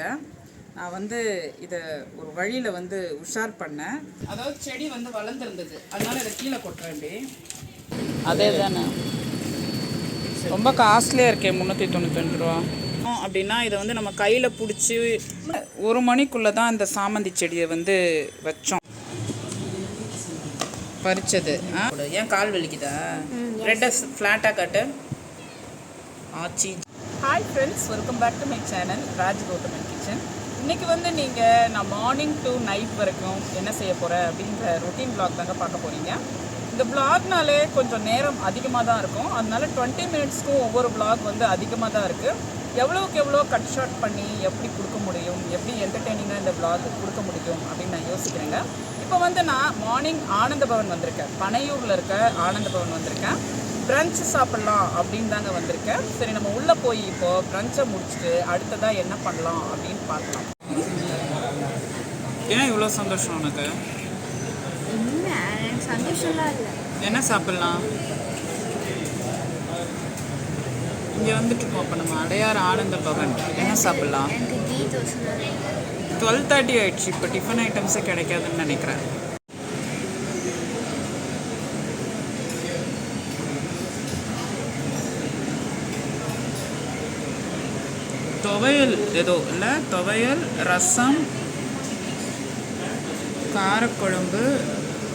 நான் வந்து இதை ஒரு வழியில் வந்து உஷார் பண்ணேன். அதாவது செடி வந்து வளர்ந்துருந்தது. அதனால இதை கீழே கொட்டுறேன் அதே தானே ரொம்ப காஸ்ட்லியாக இருக்கே முந்நூற்றி தொண்ணூத்தஞ்சு ரூபா. அப்படின்னா இதை வந்து நம்ம கையில் பிடிச்சி ஒரு மணிக்குள்ளே தான் இந்த சாமந்தி செடியை வந்து வச்சோம். பறிச்சது. ஏன் கால் வலிக்குதா? ரெட்டை ஃப்ளாட்டாக காட்டு. ஆச்சி hi friends welcome back to my channel Raj Gowthaman kitchen இன்றைக்கி வந்து நீங்கள் நான் மார்னிங் டு நைட் வரைக்கும் என்ன செய்ய போகிறேன் அப்படின்ற ரொட்டீன் பிளாக் தாங்க பார்க்க போகிறீங்க இந்த பிளாக்னாலே கொஞ்சம் நேரம் அதிகமாக தான் இருக்கும். அதனால டுவெண்ட்டி மினிட்ஸ்க்கும் ஒவ்வொரு பிளாக் வந்து அதிகமாக தான் இருக்குது எவ்வளோக்கு எவ்வளோ கட் ஷார்ட் பண்ணி எப்படி கொடுக்க முடியும் எப்படி என்டர்டெய்னிங்காக இந்த பிளாக் கொடுக்க முடியும் அப்படின்னு நான் யோசிக்கிறேங்க. இப்போ வந்து நான் மார்னிங் ஆனந்த பவன் வந்திருக்கேன். பனையூரில் இருக்க ஆனந்த பவன் வந்திருக்கேன். பிரஞ்ச் சாப்பிட்லாம் அப்படின்னு தாங்க வந்திருக்கேன். சரி நம்ம உள்ளே போய் இப்போ பிரஞ்சை முடிச்சுட்டு அடுத்ததாக என்ன பண்ணலாம் அப்படின்னு பார்க்கலாம். ஏன் இவ்வளோ சந்தோஷம் உனக்கு? என்ன சாப்பிட்லாம்? இங்கே வந்துட்டு இருக்கோம் அப்போ நம்ம அடையார் ஆனந்த பவன். என்ன சாப்பிட்லாம். டுவெல் தேர்ட்டி ஆயிடுச்சு. இப்போ டிஃபன் ஐட்டம்ஸே கிடைக்காதுன்னு நினைக்கிறேன். துவையல் ஏதோ இல்லை துவையல் ரசம் காரக்குழம்பு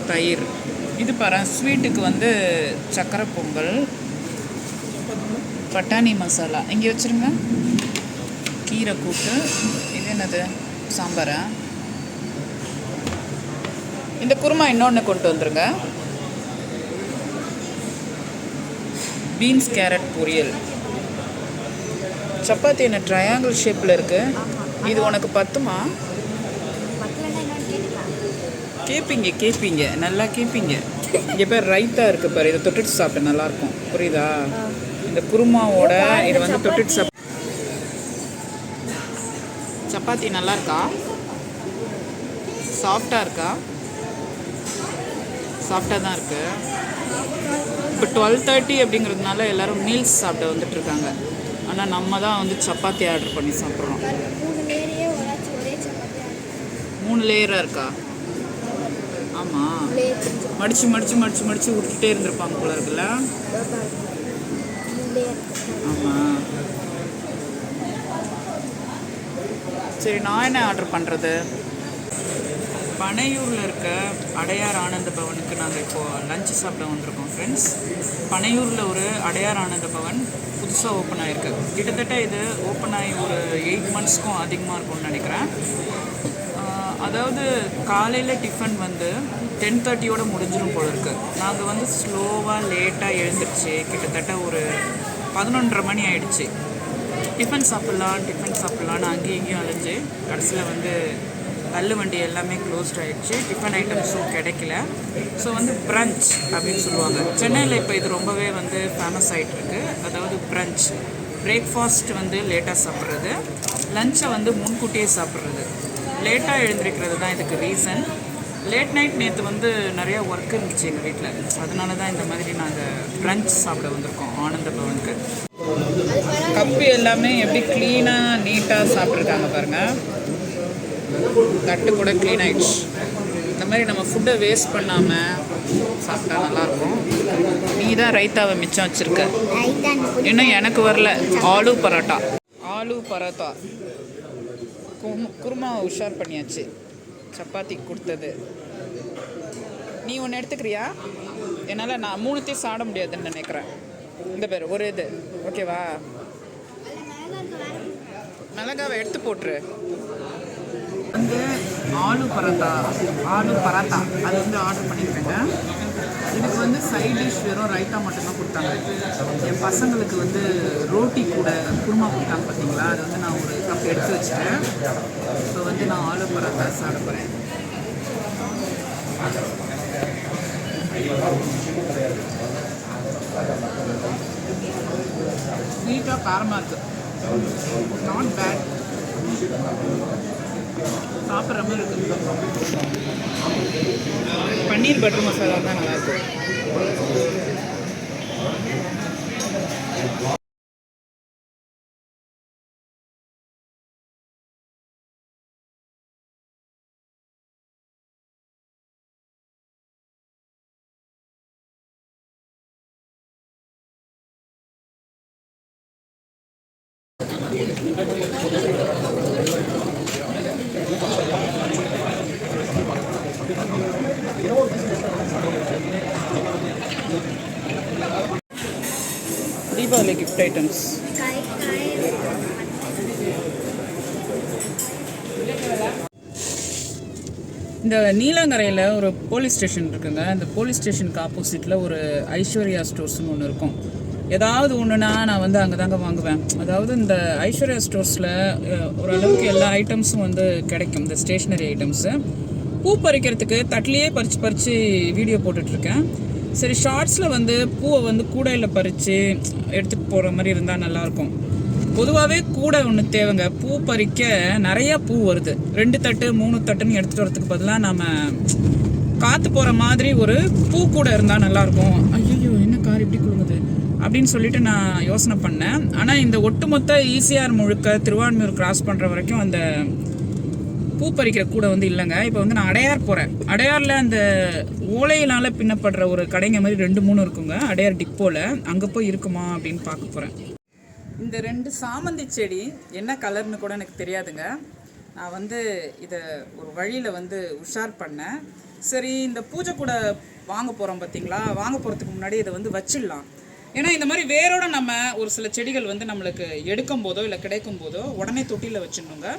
தயிர். இது பாரு ஸ்வீட்டுக்கு வந்து சக்கரை பொங்கல் பட்டாணி மசாலா. இங்கே வச்சுருங்க. கீரை கூட்டு. இது என்னது? சாம்பாரா? இந்த குருமா இன்னொன்று கொண்டு வந்துருங்க. பீன்ஸ் கேரட் பொரியல். சப்பாத்தி என்ன ட்ரையாங்கிள் ஷேப்பில் இருக்குது இது உனக்கு பத்துமா? கேட்பீங்க கேட்பீங்க நல்லா கேட்பீங்க இங்கே பேர் ரைத்தா இருக்கு பாரு. இதை தொட்டுட்டு சாப்பிட்டு நல்லா இருக்கும் புரியுதா? இந்த குருமாவோட இதை வந்து தொட்டுட்டு சாப்பிட்டு சப்பாத்தி நல்லா இருக்கா? சாஃப்டாக இருக்கா? சாஃப்டாக தான் இருக்கு. இப்போ டுவெல் தேர்ட்டி அப்படிங்கிறதுனால எல்லாரும் மீல்ஸ் சாப்பிட வந்துட்டு இருக்காங்க. ஆனால் நம்ம தான் வந்து சப்பாத்தி ஆர்டர் பண்ணி சாப்பிட்றோம் மூணு லேயராக இருக்கா? ஆமாம் மடித்து மடித்து மடிச்சு மடிச்சு மடிச்சு மடிச்சு விட்டுட்டே இருந்திருப்பாங்க போல இருக்குல்ல? ஆமாம் சரி நான் என்ன ஆர்டர் பண்ணுறது பனையூரில் இருக்க அடையார் ஆனந்த பவனுக்கு நாங்கள் இப்போது லஞ்சு சாப்பிட வந்திருக்கோம் ஃப்ரெண்ட்ஸ் பனையூரில் ஒரு அடையார் ஆனந்த பவன் புதுசாக ஓப்பன் ஆகிருக்கு கிட்டத்தட்ட இது ஓப்பன் ஆகி ஒரு எயிட் மந்த்ஸ்க்கும் அதிகமாக இருக்கும்னு நினைக்கிறேன். அதாவது காலையில் டிஃபன் வந்து டென் தேர்ட்டியோட முடிஞ்சிடும் போல இருக்கு. நாங்கள் வந்து ஸ்லோவாக லேட்டாக எழுந்துருச்சு. கிட்டத்தட்ட ஒரு பதினொன்றரை மணி ஆயிடுச்சு. டிஃபன் சாப்பிட்லாம் டிஃபன் சாப்பிட்லான்னு அங்கேயும் இங்கேயும் அலைஞ்சு கடைசியில் வந்து தள்ளு வண்டி எல்லாமே க்ளோஸ்ட் ஆகிடுச்சு டிஃபன் ஐட்டம்ஸும் கிடைக்கல. ஸோ வந்து பிரஞ்ச் அப்படின்னு சொல்லுவாங்க. சென்னையில் இப்போ இது ரொம்பவே வந்து ஃபேமஸ் ஆகிட்டுருக்கு அதாவது பிரஞ்ச் பிரேக்ஃபாஸ்ட் வந்து லேட்டாக சாப்பிட்றது. லஞ்சை வந்து முன்கூட்டியே சாப்பிட்றது. லேட்டாக எழுந்திருக்கிறது தான் இதுக்கு ரீசன் லேட் நைட் நேற்று வந்து நிறையா ஒர்க் இருந்துச்சு எங்கள் வீட்டில் அதனால தான் இந்த மாதிரி நாங்கள் பிரஞ்ச் சாப்பிட வந்திருக்கோம் ஆனந்த பவனுக்கு. கப்பு எல்லாமே எப்படி க்ளீனாக நீட்டாக சாப்பிட்ருக்காங்க பாருங்கள் தட்டு கூட க்ளீன் ஆயிடுச்சு. மாதிரி நம்ம ஃபுட்டை வேஸ்ட் பண்ணாமல் சாப்பிட்டா நல்லாயிருக்கும். நீ தான் ரைத்தாவை மிச்சம் வச்சுருக்க. இன்னும் எனக்கு வரல. ஆலு பரோட்டா. ஆலு பரோட்டா. குருமாவை உஷார் பண்ணியாச்சு. சப்பாத்தி கொடுத்தது. நீ ஒன்று எடுத்துக்கிறியா? என்னால் நான் மூணுத்தையும் சாட முடியாதுன்னு நினைக்கிறேன். இந்த பேர் ஒரு இது. ஓகேவா மிளகாவை எடுத்து போட்டுரு. வந்து ஆலு பரோட்டா ஆலு பராத்தா. அது வந்து ஆர்டர் பண்ணியிருக்கேங்க. இதுக்கு வந்து சைட் டிஷ் வெறும் ரைத்தா மட்டும்தான் கொடுத்தாங்க. என் பசங்களுக்கு வந்து ரோட்டி கூட குருமா கொடுத்தாங்க பார்த்தீங்களா? அது வந்து நான் ஒரு கப் எடுத்து வச்சுட்டேன். ஸோ வந்து நான் ஆலு பரோட்டா சாப்பிட போகிறேன் ஸ்வீட்டாக காரமாக இருக்குது நாட் பேட் சாப்பிட்ற மாதிரி இருக்குது பன்னீர் பட்டர் மசாலா தான் நல்லாயிருக்கும் கிஃப்ட் ஐட்டம்ஸ் இந்த நீலாங்கரையில் ஒரு போலீஸ் ஸ்டேஷன் இருக்குங்க. அந்த போலீஸ் ஸ்டேஷனுக்கு ஆப்போசிட்டில் ஒரு ஐஸ்வர்யா ஸ்டோர்ஸ்னு ஒன்று இருக்கும். ஏதாவது ஒன்றுனா நான் வந்து அங்கே தாங்க வாங்குவேன். அதாவது இந்த ஐஸ்வர்யா ஸ்டோர்ஸில் ஓரளவுக்கு எல்லா ஐட்டம்ஸும் வந்து கிடைக்கும். இந்த ஸ்டேஷ்னரி ஐட்டம்ஸு பூ பறிக்கிறதுக்கு தட்டிலேயே பறித்து பறித்து வீடியோ போட்டுட்ருக்கேன் சரி ஷார்ட்ஸில் வந்து பூவை வந்து கூடையில் பறித்து எடுத்துகிட்டு போகிற மாதிரி இருந்தால் நல்லாயிருக்கும் பொதுவாகவே கூடை ஒன்று தேவைங்க. பூ பறிக்க நிறையா பூ வருது. ரெண்டு தட்டு மூணு தட்டுன்னு எடுத்துகிட்டு வரதுக்கு பதிலாக நம்ம காற்று போகிற மாதிரி ஒரு பூ கூட இருந்தால் நல்லாயிருக்கும் ஐயோ என்ன கார் இப்படி கொடுக்குது அப்படின்னு சொல்லிட்டு நான் யோசனை பண்ணேன். ஆனால் இந்த ஒட்டுமொத்த ஈசிஆர் முழுக்க திருவான்மையூர் கிராஸ் பண்ணுற வரைக்கும் அந்த பூ பறிக்கிற கூட வந்து இல்லைங்க. இப்போ வந்து நான் அடையார் போகிறேன் அடையாரில் அந்த ஓலையினால் பின்னப்படுற ஒரு கடைங்க மாதிரி ரெண்டு மூணு இருக்குங்க. அடையார் டிப்போவில் அங்கே போய் இருக்குமா அப்படின்னு பார்க்க போகிறேன் இந்த ரெண்டு சாமந்தி செடி என்ன கலர்னு கூட எனக்கு தெரியாதுங்க. நான் வந்து இதை ஒரு வழியில் வந்து உஷார் பண்ணேன். சரி இந்த பூஜை கூட வாங்க போகிறோம் பார்த்தீங்களா வாங்க போகிறதுக்கு முன்னாடி இதை வந்து வச்சிடலாம். ஏன்னா இந்த மாதிரி வேரோட நம்ம ஒரு சில செடிகள் வந்து நம்மளுக்கு எடுக்கும் போதோ இல்லை கிடைக்கும் போதோ உடனே தொட்டியில் வச்சிடணுங்க.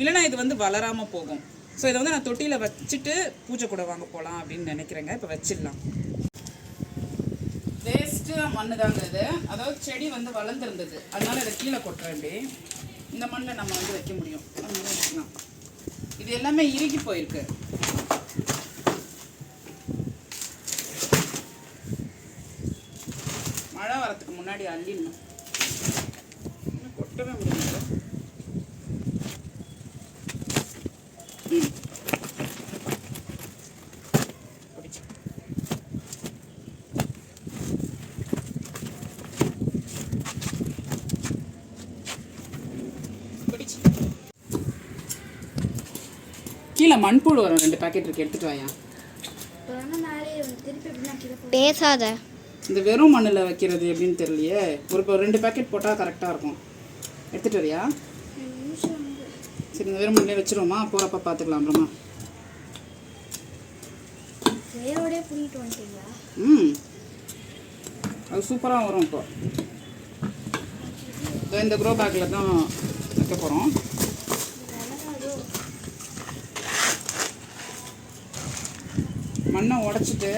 இல்லைன்னா இது வந்து வளராமல் போகும். ஸோ இதை வந்து நான் தொட்டியில் வச்சுட்டு பூஜை கூட வாங்க போகலாம் அப்படின்னு நினைக்கிறேங்க. இப்போ வச்சிடலாம். வேஸ்ட்டு மண்ணு தாங்க இது. அதாவது செடி வந்து வளர்ந்துருந்தது. அதனால் இதை கீழே கொட்டுறேன் இப்படி இந்த மண்ணில் நம்ம வந்து வைக்க முடியும். வச்சுக்கலாம். இது எல்லாமே இறுகி போயிருக்கு. மழை வரத்துக்கு முன்னாடி அள்ளிடணும் கொட்டவே முடியல ம் பிடிச்சு பிடிச்சு கீழே மண்புழு வரும் ரெண்டு பாக்கெட் இருக்கு எடுத்துட்டு வாயா. பேசாத. இந்த வெறும் மண்ணில் வைக்கிறது எப்படின்னு தெரியலையே. ஒரு ரெண்டு பாக்கெட் போட்டால் கரெக்டாக இருக்கும். எடுத்துட்டு வரியா? சரி இந்த வெறும் மண்ணிலே வச்சிருவோமா? போகிறப்ப பார்த்துக்கலாம் அப்புறமா. ம். அது சூப்பராக வரும் இப்போ. இந்த க்ரோ பேக்கில் தான் வைக்க போகிறோம் மண்ணை உடச்சிட்டு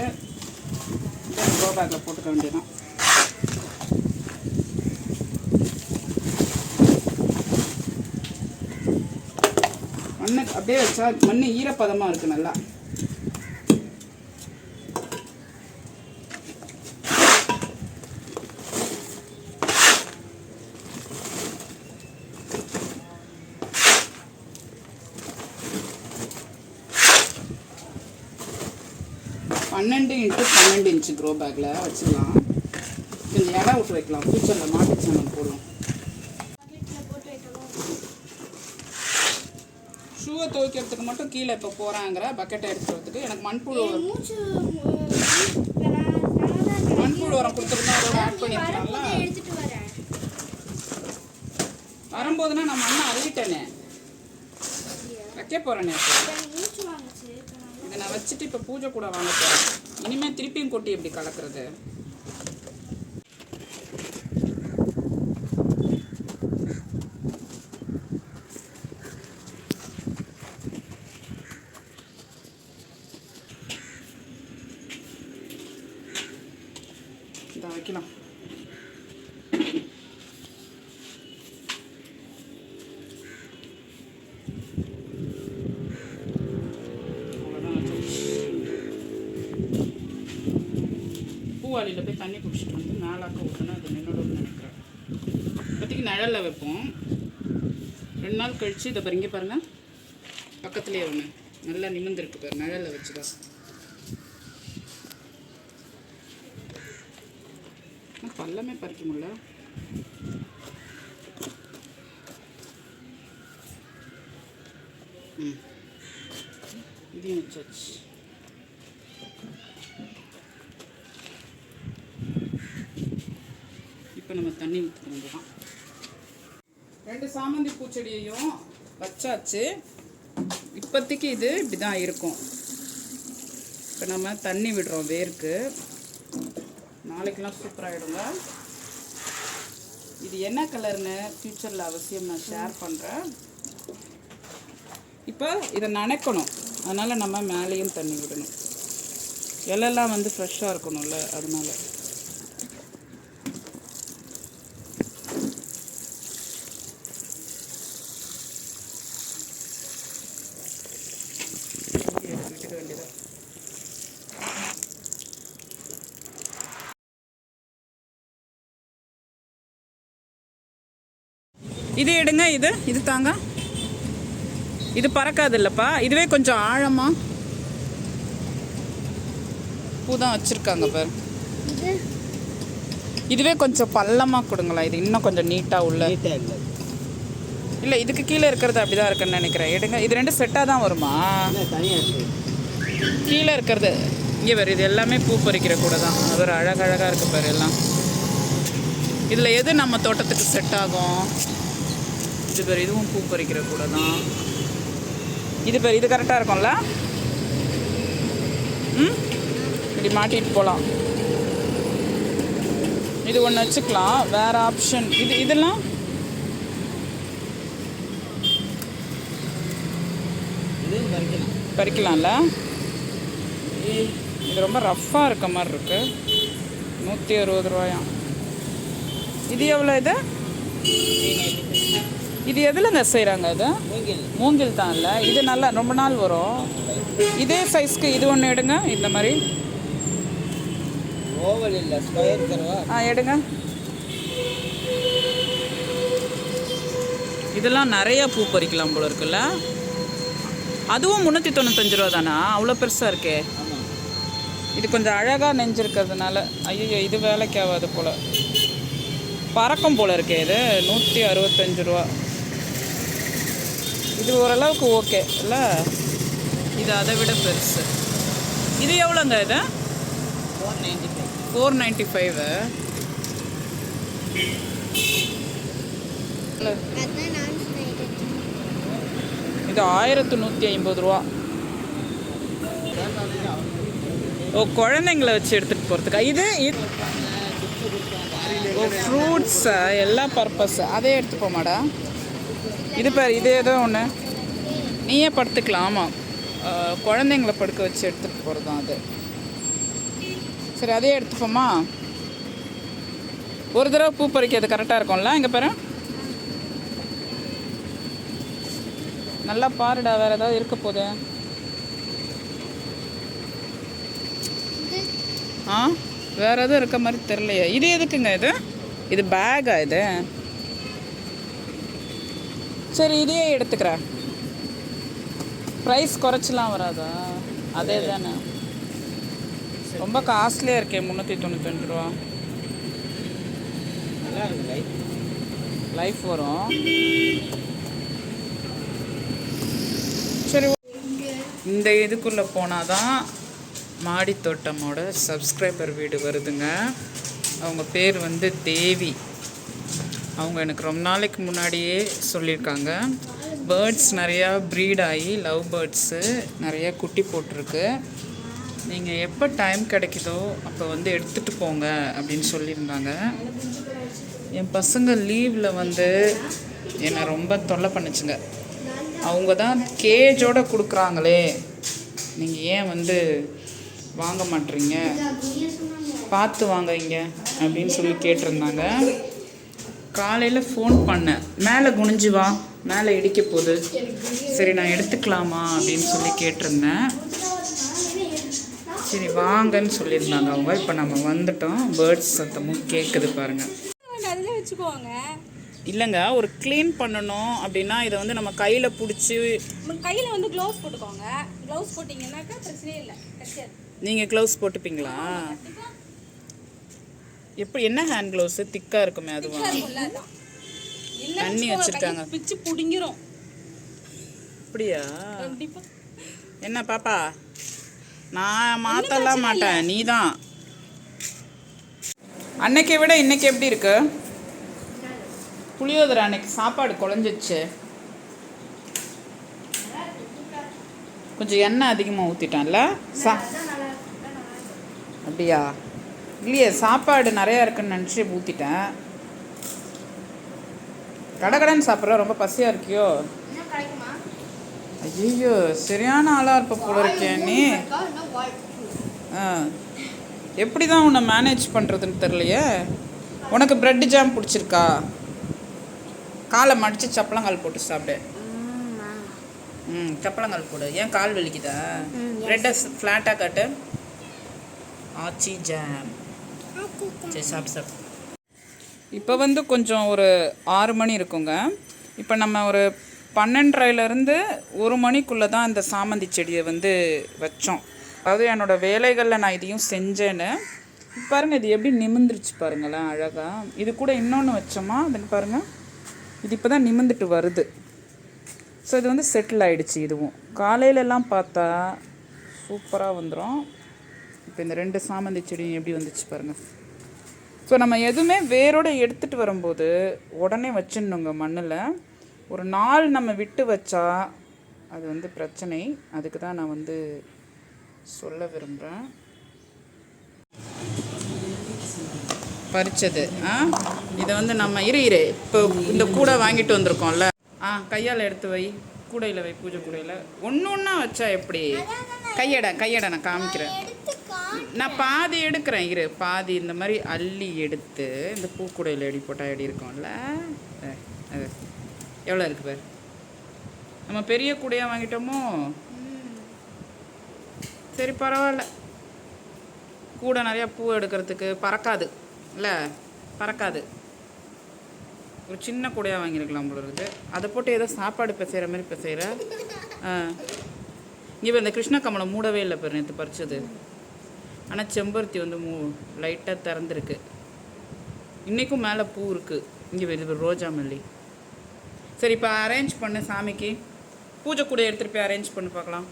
இந்த பேக்கில் போட்டுக்க வேண்டியதான் மண்ணை அப்படியே வச்சா மண் ஈரப்பதமாக இருக்குது நல்லா. இன்ச்சு க்ரோ பேக்கில் வச்சிடலாம் கொஞ்சம் இடம் விட்டு வைக்கலாம். ஃபியூச்சரில் மாட்டு சேனல் வைக்கணும் ஷூவை துவைக்கிறதுக்கு மட்டும் கீழே இப்போ போகிறாங்கிற பக்கெட்டை எடுத்துக்கிறதுக்கு எனக்கு மண்புழு. மண்புழு உரம் கொடுத்துருந்தா அதோட ஆட் பண்ணிக்கலாம்ல வரும்போதுனா நான் மண்ணை அழுகிட்டேனே வைக்க போகிறேனே இதை நான் வச்சுட்டு இப்போ பூஜை கூட வாங்க போகிறேன் இனிமேல் திருப்பியும் கொட்டி எப்படி கலக்கிறது? வைக்கலாம். பூவாளியில் போய் தண்ணி குடிச்சிட்டு வந்து நாளாக்க ஊற்றினா அது நின்றுடும் நினைக்கிறேன். இப்போதைக்கு நிழலில் வைப்போம். ரெண்டு நாள் கழித்து இதை பாருங்க பாருங்கள் பக்கத்துலேயே ஒன்று நல்லா நிமிர்ந்துருக்கு பாரு நிழலில் வச்சு தான் பள்ளமே பறிக்க முடியல. ம். இதையும் வச்சாச்சு. இப்போ நம்ம தண்ணி ஊற்ற ரெண்டு சாமந்தி பூச்செடியையும் வச்சாச்சு. இப்போதைக்கு இது இப்படி தான் இருக்கும். இப்போ நம்ம தண்ணி விடுறோம் வேர்க்கு. நாளைக்கெல்லாம் சூப்பராகிடுங்க இது என்ன கலர்னு ஃப்யூச்சரில் அவசியம் நான் ஷேர் பண்ணுறேன் இப்போ இதை நனைக்கணும். அதனால் நம்ம மேலேயும் தண்ணி விடணும். இலையெல்லாம் வந்து ஃப்ரெஷ்ஷாக இருக்கணும்ல அதனால விட்டுக்க வேண்டியதான் இது எடுங்க இது இது தாங்க. இது பறக்காது இல்லைப்பா இதுவே கொஞ்சம் ஆழமா பூ தான் வச்சுருக்காங்க பாரு. இது இதுவே கொஞ்சம் பள்ளமாக கொடுங்களேன். இது இன்னும் கொஞ்சம் நீட்டாக உள்ள. இல்லை. இதுக்கு கீழே இருக்கிறது அப்படி தான் இருக்குன்னு நினைக்கிறேன். எடுங்க இது ரெண்டும் செட்டாக தான் வருமா? இருக்குது கீழே இருக்கிறது. இங்கே பாரு இது எல்லாமே பூ பறிக்கிற கூட தான். அவர் அழகழகாக இருக்கு பாரு எல்லாம். இதில் எது நம்ம தோட்டத்துக்கு செட் ஆகும்? இது பேர் இதுவும் பூ பறிக்கிற கூட தான் இது பேர் இது கரெக்டாக இருக்கும்ல? ம்? இப்படி மாட்டிட்டு போகலாம் இது ஒன்று வச்சுக்கலாம். வேறு ஆப்ஷன் இது இதெல்லாம்? பறிக்கலாம்ல? இது ரொம்ப ரஃப்பாக இருக்க மாதிரி இருக்கு. நூற்றி அறுபது ரூபாயாம் இது எவ்வளோ இது? இது எதுலங்க செய்கிறாங்க இது? மூங்கில் மூங்கில் தான் இல்லை? இது நல்லா ரொம்ப நாள் வரும். இதே சைஸ்க்கு இது ஒன்று எடுங்க இந்த மாதிரி. ஆ எடுங்க. இதெல்லாம் நிறைய பூ பறிக்கலாம் போல இருக்குல்ல? அதுவும் முந்நூற்றி தொண்ணூத்தஞ்சு ரூபா தானா? அவ்வளோ பெருசாக இருக்கே. இது கொஞ்சம் அழகாக நெஞ்சிருக்கிறதுனால. ஐயோ இது வேலைக்கு ஆகாது போல். பறக்கும் போல் இருக்கே இது. நூற்றி அறுபத்தஞ்சு ரூபா. இது ஓரளவுக்கு ஓகே இல்லை? இது அதை விட பெருசு. இது எவ்வளோங்க இது? Four ninety five four ninety five இது ஆயிரத்து நூற்றி ஐம்பது ரூபா. ஓ குழந்தைங்கள வச்சு எடுத்துகிட்டு போகிறதுக்கா இது ஓ ஃப்ரூட்ஸ் எல்லா பர்பஸ் அதே எடுத்து போமாடா இது பாரு இது ஏதோ ஒன்று நீயே படுத்துக்கலாம் ஆமாம் குழந்தைங்கள படுக்க வச்சு எடுத்துகிட்டு போகிறது தான் அது. சரி அதே எடுத்துப்போமா? ஒரு தடவை பூ பறிக்கிறது கரெக்டாக இருக்கும்ல இங்கே பாரு. நல்லா பாருடா வேறு ஏதாவது இருக்க போகுது. ஆ வேறு எதுவும் இருக்க மாதிரி தெரியலையே. இது எதுக்குங்க இது? இது பேக்கா இது? சரி இதையே எடுத்துக்கிறேன் ப்ரைஸ் குறைச்சலாம் வராதா? அதே தானே. ரொம்ப காஸ்ட்லியாக இருக்கே முந்நூற்றி தொண்ணூத்தஞ்சு ரூபா. நல்லா லைஃப் வரும். சரி இந்த இதுக்குள்ளே போனால் தான் மாடித்தோட்டமோட சப்ஸ்கிரைபர் வீடு வருதுங்க. அவங்க பேர் வந்து தேவி. அவங்க எனக்கு ரொம்ப நாளைக்கு முன்னாடியே சொல்லியிருக்காங்க. பேர்ட்ஸ் நிறையா ப்ரீட் ஆகி லவ் பேர்ட்ஸு நிறைய குட்டி போட்டிருக்கு. நீங்கள் எப்போ டைம் கிடைக்குதோ அப்போ வந்து எடுத்துகிட்டு போங்க அப்படின்னு சொல்லியிருந்தாங்க. என் பசங்க லீவில் வந்து என்னை ரொம்ப தொல்லை பண்ணுச்சுங்க. அவங்க தான் கேஜோடு கொடுக்குறாங்களே. நீங்கள் ஏன் வந்து வாங்க மாட்றீங்க பார்த்து வாங்க அப்படின்னு சொல்லி கேட்டிருந்தாங்க. காலையில் ஃபோன் பண்ணேன். மேலே குனிஞ்சு வா மேலே இடிக்க போகுது. சரி நான் எடுத்துக்கலாமா அப்படின்னு சொல்லி கேட்டிருந்தேன். சரி வாங்கன்னு சொல்லியிருந்தாங்க அவங்க. இப்போ நம்ம வந்துட்டோம். பேர்ட்ஸ் சத்தமும் கேட்குது பாருங்கள் அதில் வச்சுக்குவாங்க இல்லைங்க ஒரு க்ளீன் பண்ணணும் அப்படின்னா இதை வந்து நம்ம கையில் பிடிச்சி கையில் வந்து க்ளவுஸ் போட்டுக்கோங்க. க்ளவுஸ் போட்டிங்கன்னாக்கா பிரச்சனையே இல்லை. நீங்கள் க்ளவுஸ் போட்டுப்பீங்களா? எப்படி என்ன ஹேண்ட் க்ளவுஸு திக்காக இருக்குமே அதுவா? தண்ணி வச்சுருக்காங்க. பிச்சு பிடுங்கிரும். அப்படியா? என்ன பாப்பா? நான் மாற்றலாம் மாட்டேன் நீ தான் அன்னைக்கை விட இன்னைக்கு எப்படி இருக்கு? புளியோதரை அன்னைக்கு சாப்பாடு குழஞ்சிச்சு கொஞ்சம் எண்ணெய் அதிகமாக ஊற்றிட்டேன்ல சா அப்படியா? இல்லையே சாப்பாடு நிறையா இருக்குன்னு நினச்சி ஊற்றிட்டேன் கடகடன்னு சாப்பிட்ற ரொம்ப பசியாக இருக்கியோ? ஐயோ சரியான ஆளாக இருப்ப போல இருக்கேன் நீ. ஆ. எப்படி தான் உன்னை மேனேஜ் பண்ணுறதுன்னு தெரியலையே? உனக்கு பிரெட் ஜாம் பிடிச்சிருக்கா? காலை மடித்து சப்பளங்கால் போட்டு சாப்பிடு. ம் சப்பளங்கால் போடு. ஏன் கால் வலிக்குதா? பிரெட்டை ஃப்ளாட்டாக காட்டு. ஆச்சி ஜாம் சரி சாப்பிட்டு சாப்பிட்டு இப்போ வந்து கொஞ்சம் ஒரு ஆறு மணி இருக்குங்க. இப்போ நம்ம ஒரு பன்னெண்டரைலேருந்து ஒரு மணிக்குள்ளே தான் இந்த சாமந்தி செடியை வந்து வச்சோம். அதாவது என்னோட வேலைகளில் நான் இதையும் செஞ்சேன்னு. பாருங்கள் இது எப்படி நிமிந்துருச்சு பாருங்களேன் அழகாக இது கூட இன்னொன்று வச்சோமா? அதுக்கு பாருங்கள் இது இப்போ தான் நிமிந்துட்டு வருது. ஸோ இது வந்து செட்டில் ஆகிடுச்சு இதுவும். காலையிலலாம் பார்த்தா சூப்பராக வந்துடும் இப்போ இந்த ரெண்டு சாமந்தி செடியும் எப்படி வந்துச்சு பாருங்கள் ஸோ நம்ம எதுவுமே வேரோடு எடுத்துகிட்டு வரும்போது உடனே வச்சிடணுங்க மண்ணில். ஒரு நாள் நம்ம விட்டு வச்சா அது வந்து பிரச்சனை. அதுக்கு தான் நான் வந்து சொல்ல விரும்புகிறேன் பறிச்சது. ஆ? இதை வந்து நம்ம இரு இரு. இப்போ இந்த கூடை வாங்கிட்டு வந்திருக்கோம்ல. ஆ கையால் எடுத்து வை. கூடையில் வை பூஜை கூடையில். ஒன்று ஒன்றா வச்சா எப்படி? கையடை கையடை நான் காமிக்கிறேன். நான் பாதி எடுக்கிறேன். இரு பாதி இந்த மாதிரி அள்ளி எடுத்து இந்த பூக்கூடையில் எடி போட்டால் எடி இருக்கும்ல? அது. எவ்வளோ இருக்கு பேர். நம்ம பெரிய கூடையாக வாங்கிட்டோமோ? சரி பரவாயில்ல. கூட நிறையா பூ எடுக்கிறதுக்கு பறக்காது இல்லை? பறக்காது. ஒரு சின்ன கூடையாக வாங்கியிருக்கலாம் போல இருக்குது. அதை போட்டு ஏதோ சாப்பாடு பிசைகிற மாதிரி பிசைகிற இங்கே இந்த கிருஷ்ண கமலம் மூடவே இல்லை பாரு நேற்று பறிச்சது. ஆனால் செம்பருத்தி வந்து மூ லைட்டாக திறந்துருக்கு. இன்றைக்கும் மேலே பூ இருக்குது இங்கே வெளியே ரோஜா மல்லி. சரி இப்போ அரேஞ்ச் பண்ணு சாமிக்கு. பூஜை கூட எடுத்துகிட்டு போய் அரேஞ்ச் பண்ணி பார்க்கலாம்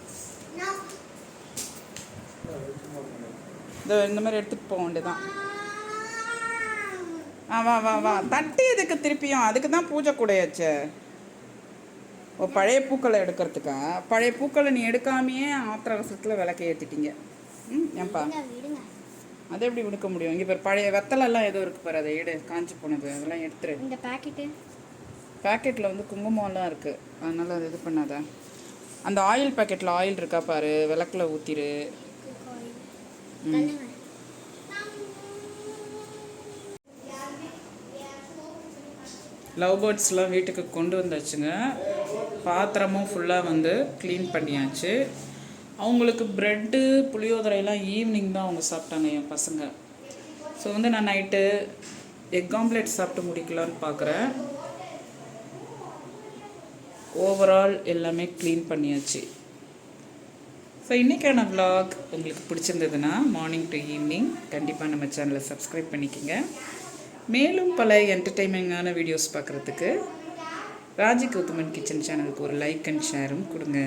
இந்த இந்த மாதிரி எடுத்துகிட்டு போக வேண்டியதான் ஆ வா வா வா. தட்டி எதுக்கு திருப்பியும்? அதுக்கு தான் பூஜை கூடையாச்சு ஓ பழைய பூக்களை எடுக்கிறதுக்கா? பழைய பூக்களை நீ எடுக்காமையே ஆத்திர அவசரத்தில் விளக்க ஏற்றிட்டீங்க ம் ஏன்பா? அதை எப்படி விடுக்க முடியும்? இங்கே பாரு பழைய வெத்தலெல்லாம் ஏதோ இருக்கு பாரு அதை எடு காஞ்சி போனது. அதெல்லாம் எடுத்துரு. இந்த பாக்கெட்டு பேக்கெட்டில் வந்து குங்குமம்லாம் இருக்குது அதனால் அது இது பண்ணாத. அந்த ஆயில் பேக்கெட்டில் ஆயில் இருக்கா பாரு விளக்கில் ஊற்றிரு லவ் பேர்ட்ஸ்லாம் வீட்டுக்கு கொண்டு வந்தாச்சுங்க. பாத்திரமும் ஃபுல்லாக வந்து க்ளீன் பண்ணியாச்சு. அவங்களுக்கு ப்ரெட்டு புளியோதரையெல்லாம் ஈவினிங் தான் அவங்க சாப்பிட்டாங்க என் பசங்க. ஸோ வந்து நான் நைட்டு எக் ஆம்லேட் சாப்பிட்டு முடிக்கலான்னு பார்க்குறேன் ஓவரால் எல்லாமே க்ளீன் பண்ணியாச்சு. ஸோ இன்றைக்கான விலாக் உங்களுக்கு பிடிச்சிருந்ததுன்னா மார்னிங் டு ஈவினிங் கண்டிப்பாக நம்ம சேனலை சப்ஸ்கிரைப் பண்ணிக்கோங்க. மேலும் பல என்டர்டெயின்மெண்டான வீடியோஸ் பார்க்குறதுக்கு ராஜி கௌதமன் கிச்சன் சேனலுக்கு ஒரு லைக் அண்ட் ஷேரும் கொடுங்க.